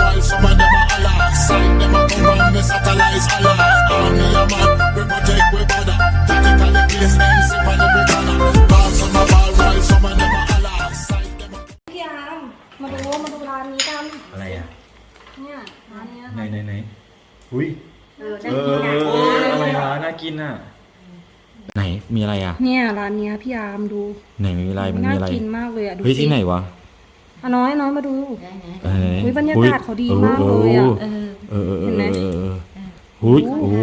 while some of them a holla. Sight them a come and me satellites holla. Army a man, we protect we border. Tactically place them sip on every corner. Ball some a ball while some of them a holla. Sight them a พี่อาร์มมาดูมาดูร้านนี้กัน อะไรอะ เนี่ยร้านเนี้ยไหนไหนไหนอุ้ยเออได้เอกินออะอะไรวะน่ากินอะ ไหนมีอะไรอะ เนี่ยร้านเนี้ยพี่อาร์มดู ไหนมีอะไรมันน่ามีอะไรกินมากเลยอะดูเฮ้ยสิที่ไหนวะ อะน้อยน้อยมาดูเอออุ๊ยบรรยากาศเขาดีมากเลยอะเออ เออเออเห็นไหมเออเออหุ้ยโอ้โห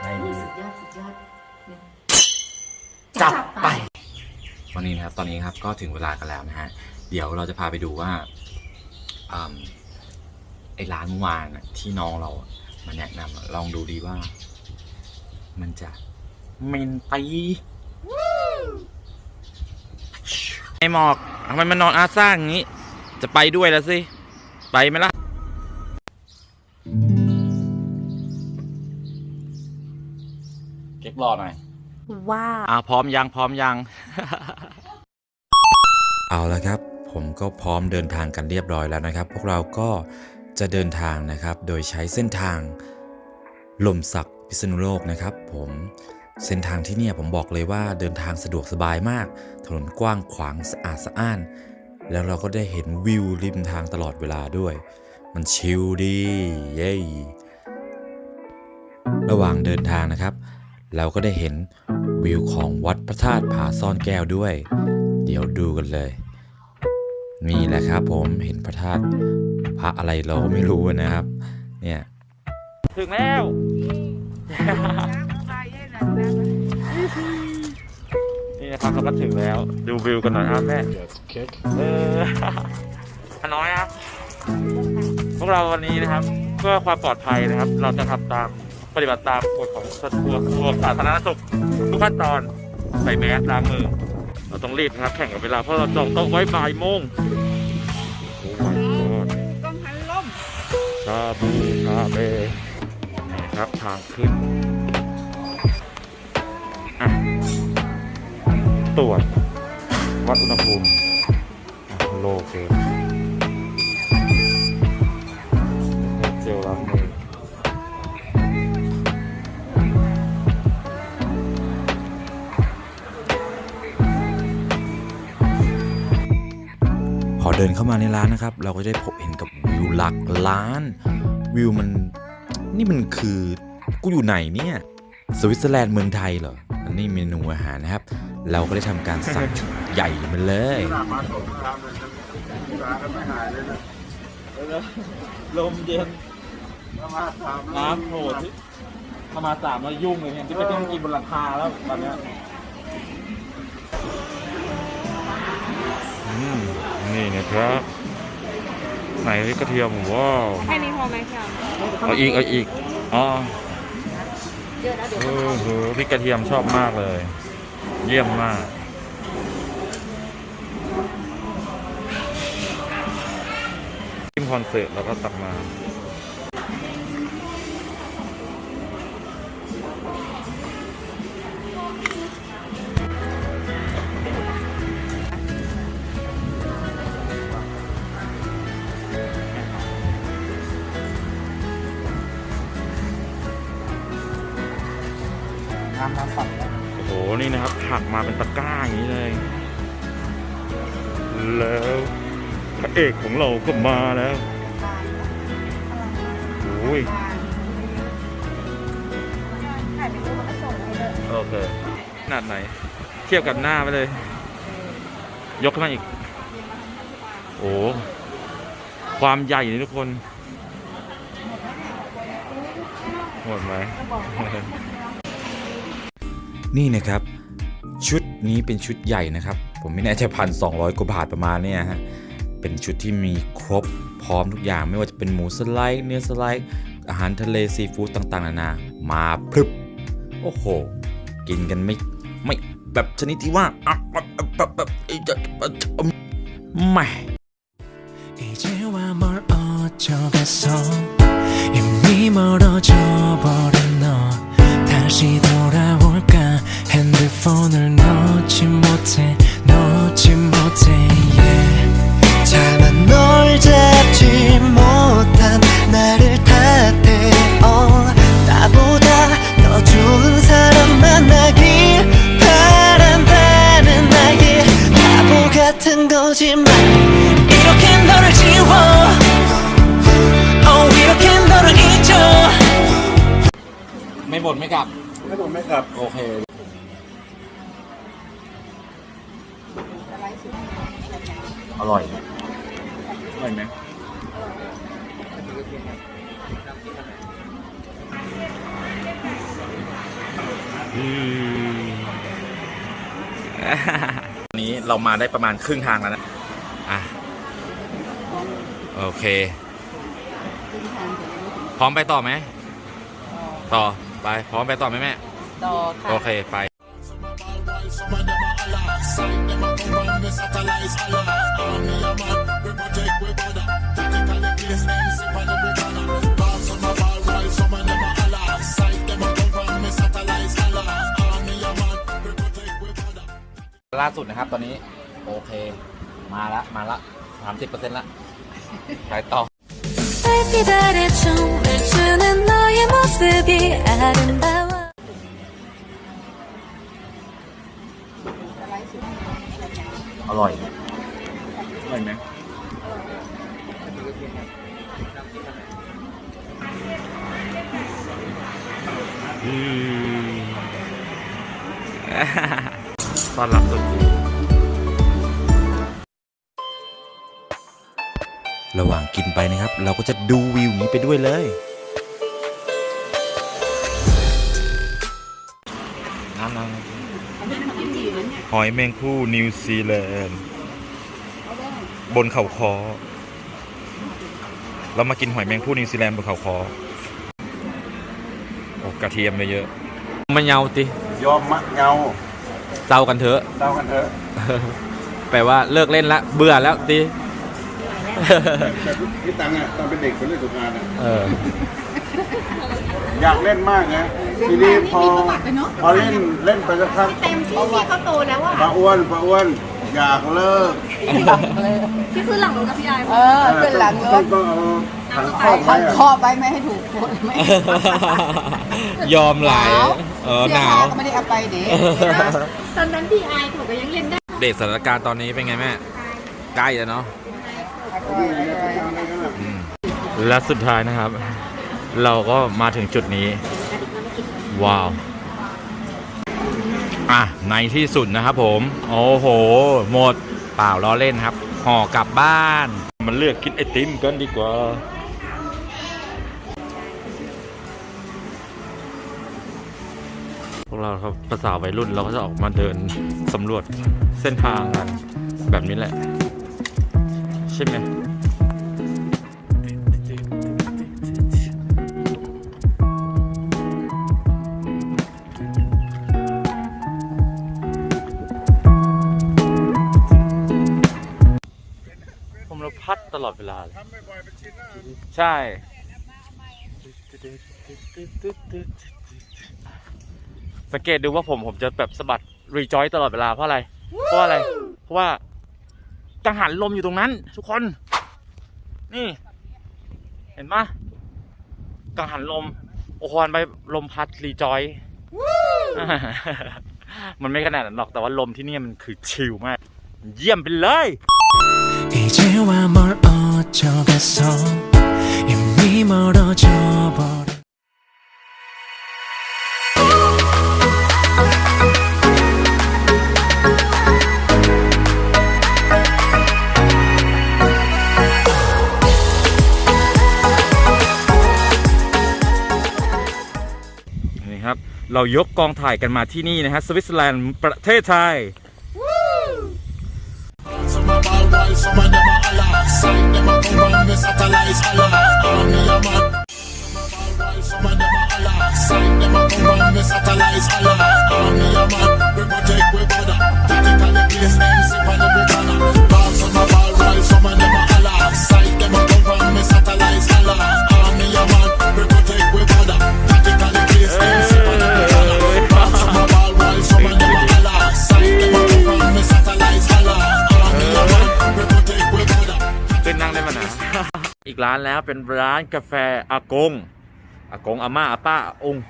ไหนดูสุดยอดสุดยอดจับไป วันนี้นะครับตอนนี้ครับก็ถึงเวลากันแล้วนะฮะ เดี๋ยวเราจะพาไปดูว่าอืมไอ้ร้านเมื่อวานอะที่น้องเราอะมาแนะนำอะลองดูดีว่า มันจะเมนตี ไอหมอกทำไมมันนอนอาซ่าอย่างนี้ จะไปด้วยแล้วสิ ไปไหมล่ะ เก็บรอหน่อยว้าอ่าพร้อมยังพร้อมยัง เอาละครับ ผมก็พร้อมเดินทางกันเรียบร้อยแล้วนะครับ พวกเราก็จะเดินทางนะครับ โดยใช้เส้นทางลมสักพิษณุโลกนะครับ ผม เส้นทางที่เนี่ยผมบอกเลยว่าเดินทางสะดวกสบายมาก ถนนกว้างขวางสะอาดสะอ้าน แล้วเราก็ได้เห็นวิวริมทางตลอดเวลาด้วย มันชิลดี เย้ ระหว่างเดินทางนะครับ เราก็ได้เห็นวิวของวัดพระธาตุผาซ่อนแก้วด้วย เดี๋ยวดูกันเลย นี่แหละครับผมเห็นพระธาตุพระอะไรเราก็ไม่รู้นะครับ เนี่ย ถึงแล้ว นี่นะครับเราก็ถึงแล้ว ดูวิวกันหน่อยครับแม่เอออันน้อยครับ พวกเราวันนี้นะครับ เพื่อความปลอดภัยนะครับ เราจะทำตามปฏิบัติตามกฎของกระทรวงกระทรวงสาธารณสุขทุกขั้นตอนใส่แมสล้างมือ เราต้องรีบนะครับ แข่งกับเวลาเพราะเราจองโต๊ะไว้บ่ายโมงโอ้ my god ต้องหันล่ม ชาบูชาเบนี่ครับทางขึ้น ตรวจ วัดอุณหภูมิโลเกนเจลล้างมือพอเดินเข้ามาในร้านนะครับ เราก็จะได้พบเห็นกับวิวหลักล้าน วิวมันนี่มันคือกูอยู่ไหนเนี่ย สวิตเซอร์แลนด์เมืองไทยเหรอ อันนี้เมนูอาหารนะครับ เราก็ได้ทำการสั่งชุดใหญ่มาเลย ลมเย็นน้ำโหดถ้ามาสามแล้วยุ่งเลยเนี่ยที่ไปต้องกินบนหลังคาแล้วตอนเนี้ยนี่นะครับไหนกระเทียมว้าวแค่นี้พอไหมพี่อาร์มเอาอีกเอาอีกอ๋อเยอะแล้วเดี๋ยวเออเออพริกกระเทียมชอบมากเลย เยี่ยมมาก จิ้มคอนเสิร์ตแล้วก็ตักมา ผักมาเป็นตะกร้าอย่างนี้เลย แล้วพระเอกของเราก็มาแล้วโอ้ยถ่ายเป็นรูปแล้วก็ส่งให้เลยโอเคขนาดไหน เทียบกับหน้าไปเลย ยกขึ้นมาอีก โอ้ความใหญ่นี่ทุกคนหมดไหมนี่นะครับ นี้เป็นชุดใหญ่นะครับ ผมไม่แน่ใจพันสองร้อยกว่าบาทประมาณเนี่ยฮะ เป็นชุดที่มีครบพร้อมทุกอย่างไม่ว่าจะเป็นหมูสไลด์ เนื้อสไลด์ อาหารทะเลซีฟู้ดต่างๆ นานา มาพรึบ โอ้โห กินกันไม่ไม่แบบชนิดที่ว่าอ่ะแบบแบบแบบไอ้จะแหม่ 이제와 뭘 어쩌겠어 이미 멀어져 버린 너 다시 돌아올까 핸드폰을 놓지 못해 놓지 못해 yeah. 잘만 널 잡지 못한 나를 탓해. 어 나보다 더 좋은 사람 만나길 바란다는 나의 바보 같은 거짓말 이렇게 너를 지워. 어 이렇게 너를 잊어. ไม่บ่นไม่กลับ ไม่บ่นไม่กลับ โอเค อร่อย อร่อยไหมอืมวันนี้เรามาได้ประมาณครึ่งทางแล้วนะ อะ โอเค พร้อมไปต่อไหม ต่อ ไป พร้อมไปต่อไหมแม่ ต่อค่ะ โอเค ไป Some of them a Allah, sight them a come from the satellites Allah. ล่าสุดนะครับตอนนี้ โอเค มาละมาละสามสิบเปอร์เซ็นต์ละไปต่อ อร่อย อร่อยไหมอืม ตอนรับสุดระหว่างกินไปนะครับ เราก็จะดูวิวนี้ไปด้วยเลยน้ำน้ำหอยแมงคู่นิวซีแลนด์บนเขาคอ เรามากินหอยแมงคู่นิวซีแลนด์บนเขาคอโอ้กระเทียมเยอะๆมันเยาติยอมมะเงา เศร้ากันเถอะเต้ากันเถอะ แปลว่าเลิกเล่นละ เบื่อแล้วติแต่พี่ตังค์อะตอนเป็นเด็กเป็นเล่นสงกรารอะเออ อยากเล่นมากนะทีนี้พอพอเล่นเล่นไปสักพักเต็มที่ที่เขาโตแล้วอะปลาอ้วนปลาอ้วน อยากเลิกที่คือหลังรถกับพี่ยายเออเป็นหลังรต้อถงต้องเอาถังครอบไว้ขันอะคอไปไม่ให้ถูกคนไม่ยอมหลาย เออหนาว ก็ไม่ได้เอาไปเด็กตอนนั้นพี่อายเขาก็ยังเล่นได้เด็กสถานการณ์ตอนนี้เป็นไงแม่ ใกล้แล้วเนาะและสุดท้ายนะครับ เราก็มาถึงจุดนี้ ว้าว อะ ในที่สุดนะครับผม โอ้โห หมดเปล่าล้อเล่นครับ ห่อกลับบ้าน มันเลือกกินไอติมกันดีกว่า เราภาษาวัยรุ่นเราก็จะออกมาเดินสำรวจเส้นทางกันแบบนี้แหละ ใช่ไหมผมเราพัดตลอดเวลาเลยใช่ สังเกตดูว่าผมผมจะแบบสะบัดรีจอยตลอดเวลาเพราะอะไร เพราะอะไร เพราะว่ากังหันลมอยู่ตรงนั้น ทุกคน นี่ เห็นปะกังหันลม โอ้โหหันไปลมพัดรีจอย มันไม่ขนาดนั้นหรอกแต่ว่าลมที่นี่มันคือชิลมาก เยี่ยมไปเลย 이제와 뭘 어쩌겠어 이미 멀어져 버린 เรายกกองถ่ายกันมาที่นี่นะฮะสวิตเซอร์แลนด์ประเทศไทย Some a ball right, some of them a Allah, sight them a come from the satellites แล้วเป็นร้านกาแฟอากงอากงอาม่าอาป้าอาองค์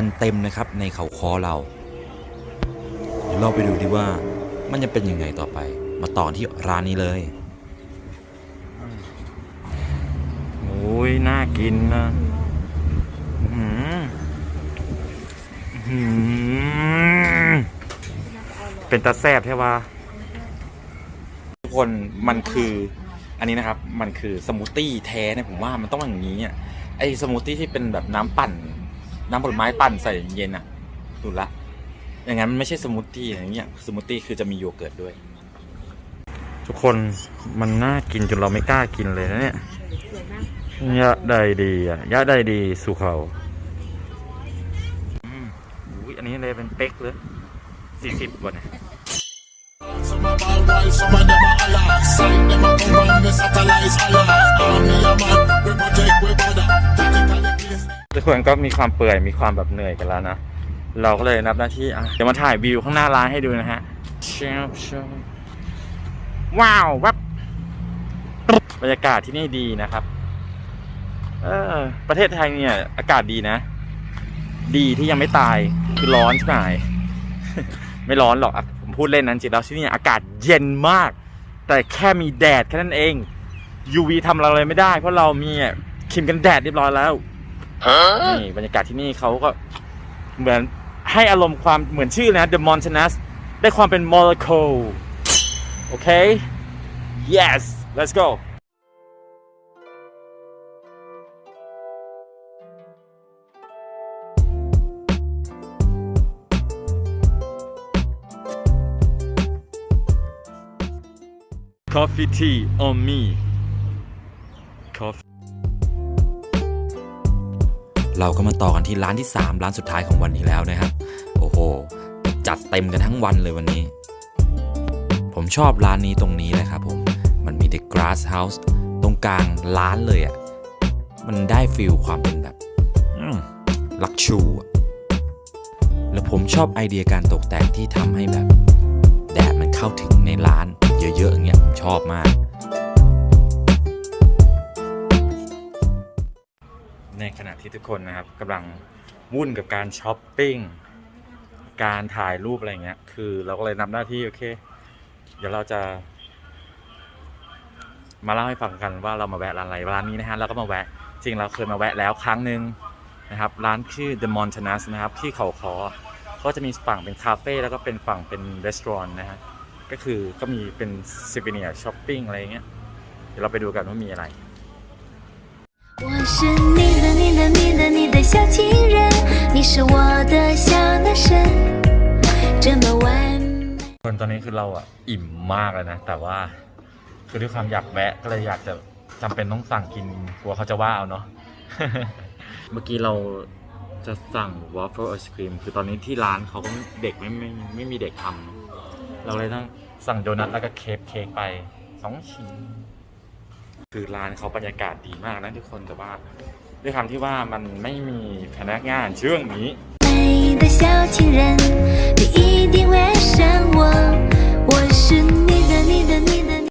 วันเต็มนะครับในเขาคอเราเดี๋ยวเราไปดูดีว่ามันจะเป็นยังไงต่อไป มาต่อที่ร้านนี้เลยโอ้ยน่ากินนะอื้อหืออื้อหือเป็นตาแซบใช่ปะทุกคนมันคืออันนี้นะครับ มันคือสมูทตี้แท้เนี่ยผมว่ามันต้องอย่างนี้อะไอสมูทตี้ที่เป็นแบบน้ำปั่น น้ำผลไม้ปั่นใส่เย็นอะดูละ อย่างนั้นมันไม่ใช่สมูทตี้อย่างเงี้ยสมูทตี้คือจะมีโยเกิร์ตด้วย ทุกคนมันน่ากินจนเราไม่กล้ากินเลยนะเนี่ยยะใดดีอะยะใดดีสุเขาอืมอุ้ยอันนี้เลยเป็นเป๊กเลยสี่สิบวันเนี่ย Some a ball right, some of them a holla. Sight them a come from the satellites holla. Army a man, we protect we border. Tactically place. ทุกคนก็มีความเปื่อยมีความแบบเหนื่อยกันแล้วนะ เราก็เลยนับหน้าที่อะเดี๋ยวมาถ่ายวิวข้างหน้าร้านให้ดูนะฮะเชียวเชียวว้าววับบรรยากาศที่นี่ดีนะครับ เออ ประเทศไทยเนี่ย อากาศดีนะ ดีที่ยังไม่ตาย คือร้อนใช่ไหมไม่ร้อนหรอก ผมพูดเล่นนั้นจริงแล้วที่นี่อากาศเย็นมาก แต่แค่มีแดดแค่นั้นเอง UV ทำเราเลยไม่ได้ เพราะเรามีครีมกันแดดเรียบร้อยแล้ว นี่บรรยากาศที่นี่เขาก็เหมือนให้อารมณ์ความเหมือนชื่อนะ The Mountainous ได้ความเป็น Morocco โอเค yes let's go coffee tea on me เราก็มาต่อกันที่ร้านที่ 3 ร้านสุดท้ายของวันนี้แล้วนะครับ โอ้โห จัดเต็มกันทั้งวันเลยวันนี้ ผมชอบร้านนี้ตรงนี้เลยครับผม มันมี The Grass House ตรงกลางร้านเลยอะ่ะ มันได้ฟิลความเป็นแบบลักชู แล้วผมชอบไอเดียการตกแต่งที่ทำให้แบบ แดดมันเข้าถึงในร้าน เยอะๆอย่างเงี้ยผมชอบมาก ในขณะที่ทุกคนนะครับกำลังวุ่นกับการช้อปปิ้งการถ่ายรูปอะไรเงี้ย คือเราก็เลยนำหน้าที่โอเค เดี๋ยวเราจะ มาเล่าให้ฟังกันว่าเรามาแวะร้านอะไรร้านนี้นะฮะเราก็มาแวะจริงเราเคยมาแวะแล้วครั้งหนึ่งนะครับ ร้านชื่อ The Montanus นะครับ ที่เขาคอเขาจะมีฝั่งเป็นคาเฟ่แล้วก็เป็นฝั่งเป็นรีสอร์ทนะฮะก็คือก็มีเป็นซิเวเนียช้อปปิ้งอะไรเงี้ยเดี๋ยวเราไปดูกันว่ามีอะไร 我是你的你的你的你的小情人，你是我的小男生，这么完美。 คนตอนนี้คือเราอ่ะ อิ่มมากเลยนะ แต่ว่าคือด้วยความอยากแวะก็เลยอยากจะจำเป็นต้องสั่งกินกลัวเขาจะว่าเอาเนาะ เมื่อกี้เราจะสั่งวอฟเฟิลไอศครีมคือตอนนี้ที่ร้านเขาก็เด็กไม่ไม่ไม่มีเด็กทำเราเลยต้องสั่งโดนัทแล้วก็เค้กเค้กไปสองชิ้น คือร้านเขาบรรยากาศดีมากนะทุกคนแต่ว่าด้วยคำที่ว่ามันไม่มีพนักงานช่วงนี้你的你的你的